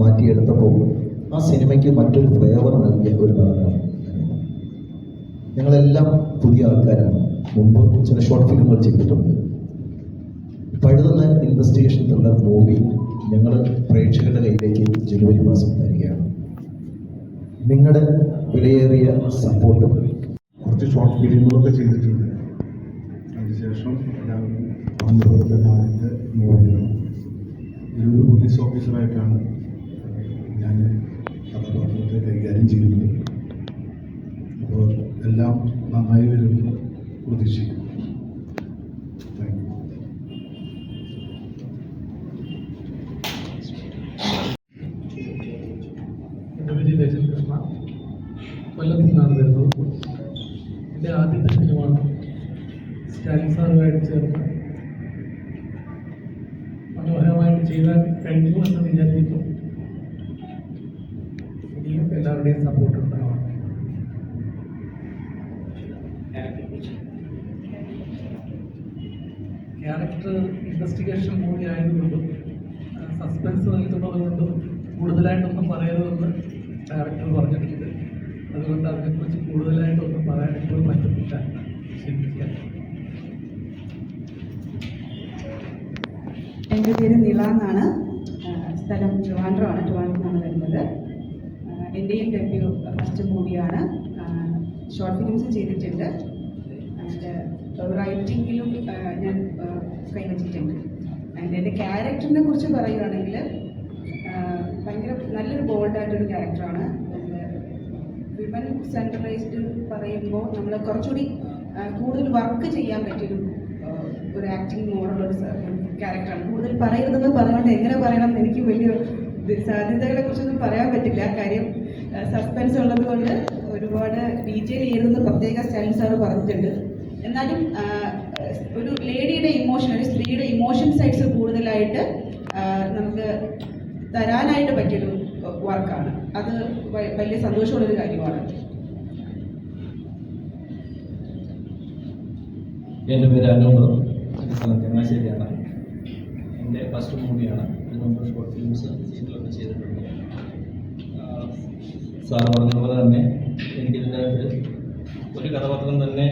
മാറ്റിയെടുത്തപ്പോൾ ആ സിനിമയ്ക്ക് മറ്റൊരു ഫ്ലേവർ നൽകിയ ഒരു നടനാണ് ഞങ്ങളെല്ലാം പുതിയ ആൾക്കാരാണ്. മുമ്പ് ചില ഷോർട്ട് ഫിലിമുകൾ ചെയ്തിട്ടുണ്ട്. പഴുതുന്ന ഇൻവെസ്റ്റിഗേഷൻ ത്രില്ലർ മൂവി ഞങ്ങൾ പ്രേക്ഷകരുടെ കയ്യിലേക്ക് ജനുവരി മാസം തരികയാണ്. നിങ്ങളുടെ വിലയേറിയ സപ്പോർട്ടും കുറച്ച് ഷോർട്ട് ഫിലിമുകളൊക്കെ ചെയ്തിട്ടുണ്ട്. അതിനുശേഷം എല്ലാവരും ആദ്യത്തെ മൂവിയാണ് ഒരു പോലീസ് ഓഫീസറായിട്ടാണ് ഞാൻ കഥാപാത്രത്തെ കൈകാര്യം ചെയ്യുന്നത്. അപ്പോൾ എല്ലാം നന്നായി വരുമെന്ന് പ്രതീക്ഷിക്കുന്നു. Thank you Krishna. കൊല്ലത്ത് നിന്നാണ് വരുന്നത്. എന്റെ ആദ്യത്തെ ഫിലിമാണ് സ്റ്റാലിൻ സാറുമായിട്ട് ചേർന്ന് മനോഹരമായിട്ട് ചെയ്യാൻ കഴിഞ്ഞു എന്ന് വിചാരിക്കുന്നു. എല്ലാവരുടെയും സപ്പോർട്ട് ഉണ്ടാവണം ക്യാരക്ടർ ഇൻവെസ്റ്റിഗേഷൻ മൂവി ആയതുകൊണ്ടും സസ്പെൻസ് നൽകുന്നതുകൊണ്ടും കൂടുതലായിട്ടൊന്നും പറയരുതെന്ന് ഡയറക്ടർ പറഞ്ഞിട്ടുണ്ട്. അതുകൊണ്ട് അതിനെക്കുറിച്ച് കൂടുതലായിട്ടൊന്നും പറയാൻ ഇപ്പോൾ പറ്റുന്നില്ല ക്ഷമിക്കുക. എന്റെ പേര് നിള എന്നാണ്. സ്ഥലം ട്രിവാൻഡ്രമാണ്. ട്രിവാൻഡ്രം എന്റെയും ഡെബ്യൂ ഫസ്റ്റ് മൂവിയാണ്. ഷോർട്ട് ഫിലിംസ് ചെയ്തിട്ടുണ്ട്. ആൻഡ് റൈറ്റിങ്ങിലും ഞാൻ കൈവച്ചിട്ടുണ്ട് ആൻഡ് എന്റെ ക്യാരക്ടറിനെ കുറിച്ച് പറയുകയാണെങ്കിൽ ഭയങ്കര നല്ലൊരു ബോൾഡായിട്ടൊരു ക്യാരക്ടറാണ് വിമൻ സെൻട്രലൈസ്ഡ് പറയുമ്പോൾ നമ്മൾ കുറച്ചുകൂടി കൂടുതൽ വർക്ക് ചെയ്യാൻ പറ്റിയൊരു ഒരു ആക്ടിങ് മോഡുള്ള ഒരു ക്യാരക്ടറാണ് കൂടുതൽ പറയരുതെന്ന് പറഞ്ഞുകൊണ്ട് എങ്ങനെ പറയണം എനിക്ക് വലിയ സാധ്യതകളെ കുറിച്ചൊന്നും പറയാൻ പറ്റില്ല. കാര്യം സസ്പെൻസ് ഉള്ളത് കൊണ്ട് ഒരുപാട് ഡീറ്റെയിൽ ചെയ്യരുതെന്ന് പ്രത്യേക സ്റ്റൈൽ അവർ പറഞ്ഞിട്ടുണ്ട്. എന്നാലും ഒരു ലേഡിയുടെ ഇമോഷൻ ഒരു സ്ത്രീയുടെ ഇമോഷൻ സൈഡ്സ് കൂടുതലായിട്ട് നമുക്ക് തരാനായിട്ട് പറ്റിയൊരു വർക്കാണ് അത് വലിയ സന്തോഷമുള്ളൊരു കാര്യമാണ്. എന്റെ പേര് അനൂപ്. എന്റെ ഫസ്റ്റ് മൂവിയാണ് മുമ്പ് ഷോർട്ട് ഫിലിംസ് ഇതിലൊക്കെ ചെയ്തിട്ടുണ്ട്. സാറ് പറഞ്ഞതുപോലെ തന്നെ എനിക്കിതിന്റെ ഒരു കഥാപാത്രം തന്നെ